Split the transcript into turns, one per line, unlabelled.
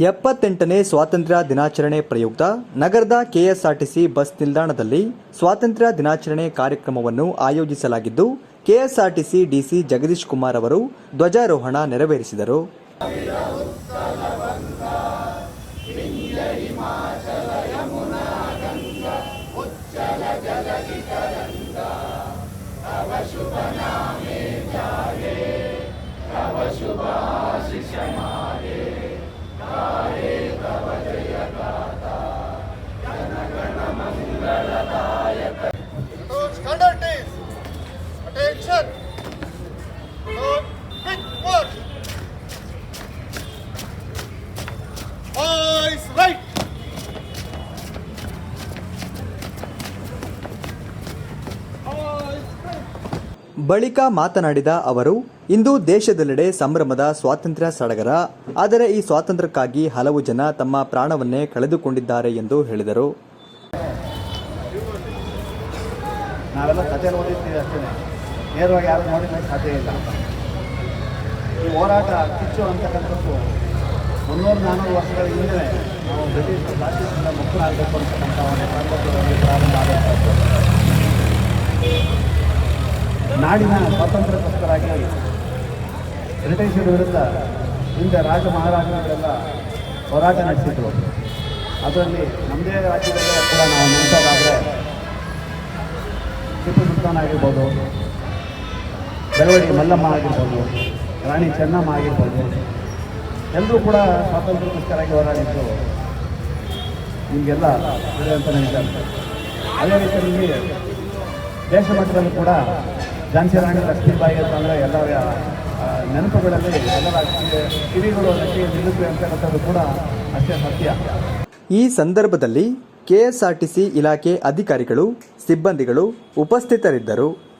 ಎಪ್ಪತ್ತೆಂಟನೇ ಸ್ವಾತಂತ್ರ್ಯ ದಿನಾಚರಣೆ ಪ್ರಯುಕ್ತ ನಗರದ ಕೆಎಸ್ಆರ್ಟಿಸಿ ಬಸ್ ನಿಲ್ದಾಣದಲ್ಲಿ ಸ್ವಾತಂತ್ರ್ಯ ದಿನಾಚರಣೆ ಕಾರ್ಯಕ್ರಮವನ್ನು ಆಯೋಜಿಸಲಾಗಿದ್ದು, ಕೆಎಸ್ಆರ್ಟಿಸಿ ಡಿಸಿ ಜಗದೀಶ್ ಕುಮಾರ್ ಅವರು ಧ್ವಜಾರೋಹಣ ನೆರವೇರಿಸಿದರು.
Those
ಬಳಿಕ ಮಾತನಾಡಿದ ಅವರು, ಇಂದು ದೇಶದೆಲ್ಲೆಡೆ ಸಂಭ್ರಮದ ಸ್ವಾತಂತ್ರ್ಯ ಸಡಗರ, ಆದರೆ ಈ ಸ್ವಾತಂತ್ರ್ಯಕ್ಕಾಗಿ ಹಲವು ಜನ ತಮ್ಮ ಪ್ರಾಣವನ್ನೇ ಕಳೆದುಕೊಂಡಿದ್ದಾರೆ ಎಂದು ಹೇಳಿದರು.
ನಾವೆಲ್ಲ ಕಥೆಯಲ್ಲಿ ಓದಿರ್ತೀವಿ ಅಷ್ಟೇ ನೇರವಾಗಿ ಯಾರು ಇಲ್ಲ. ಈ ಹೋರಾಟ ಕಿಚ್ಚು ಅಂತಕ್ಕಂಥದ್ದು ಮುನ್ನೂರು ನಾನ್ನೂರು ವರ್ಷಗಳ ಹಿಂದೆ ನಾವು ಬ್ರಿಟಿಷ್ ರಾಜ್ಯದಿಂದ ಮುಕ್ತರಾಗಬೇಕು ಅಂತಕ್ಕಂಥ ಒಂದು ಪ್ರಾರಂಭ ಆದಂಥದ್ದು. ನಾಡಿನ ಸ್ವಾತಂತ್ರ್ಯಕ್ಕೋಸ್ಕರಾಗಿ ಬ್ರಿಟಿಷರ ವಿರುದ್ಧ ಹಿಂದೆ ರಾಜ ಮಹಾರಾಜರುಗಳೆಲ್ಲ ಹೋರಾಟ ನಡೆಸಿದ್ರು. ಅದರಲ್ಲಿ ನಮ್ಮದೇ ರಾಜ್ಯದಲ್ಲೇ ಕೂಡ ನಾವು ನೋಡ್ತಾರಾದರೆ ಟಿಪ್ಪು ಸುಲ್ತಾನ್ ಆಗಿರ್ಬೋದು ಬೆಳವಡಿ ಮಲ್ಲಮ್ಮ ಆಗಿರ್ಬೋದು, ರಾಣಿ ಚೆನ್ನಮ್ಮ ಆಗಿರ್ಬೋದು, ಎಲ್ಲರೂ ಕೂಡ ಸ್ವಾತಂತ್ರ್ಯಕ್ಕೋಸ್ಕರಾಗಿ ಹೋರಾಡಿದ್ದು ನಿಮಗೆಲ್ಲ ಅಂತ. ನನಗೆ ಅದೇ ರೀತಿಯಲ್ಲಿ ದೇಶ ಮಟ್ಟದಲ್ಲೂ ಕೂಡ ಝಾನ್ಸಿ ರಾಣಿ ಲಕ್ಷ್ಮೀಬಾಯಿ ಅಂತಂದರೆ ಎಲ್ಲರ ನೆನಪುಗಳಲ್ಲಿ ಎಲ್ಲರ ಕಿವಿ- ಕಿವಿಗಳು ನಟಿ ನಿಲ್ಲುತ್ತೆ ಅಂತಕ್ಕಂಥದ್ದು ಕೂಡ ಅಷ್ಟೇ ಸತ್ಯ.
ಈ ಸಂದರ್ಭದಲ್ಲಿ ಕೆಎಸ್ಆರ್ಟಿಸಿ ಇಲಾಖೆ ಅಧಿಕಾರಿಗಳು, ಸಿಬ್ಬಂದಿಗಳು ಉಪಸ್ಥಿತರಿದ್ದರು.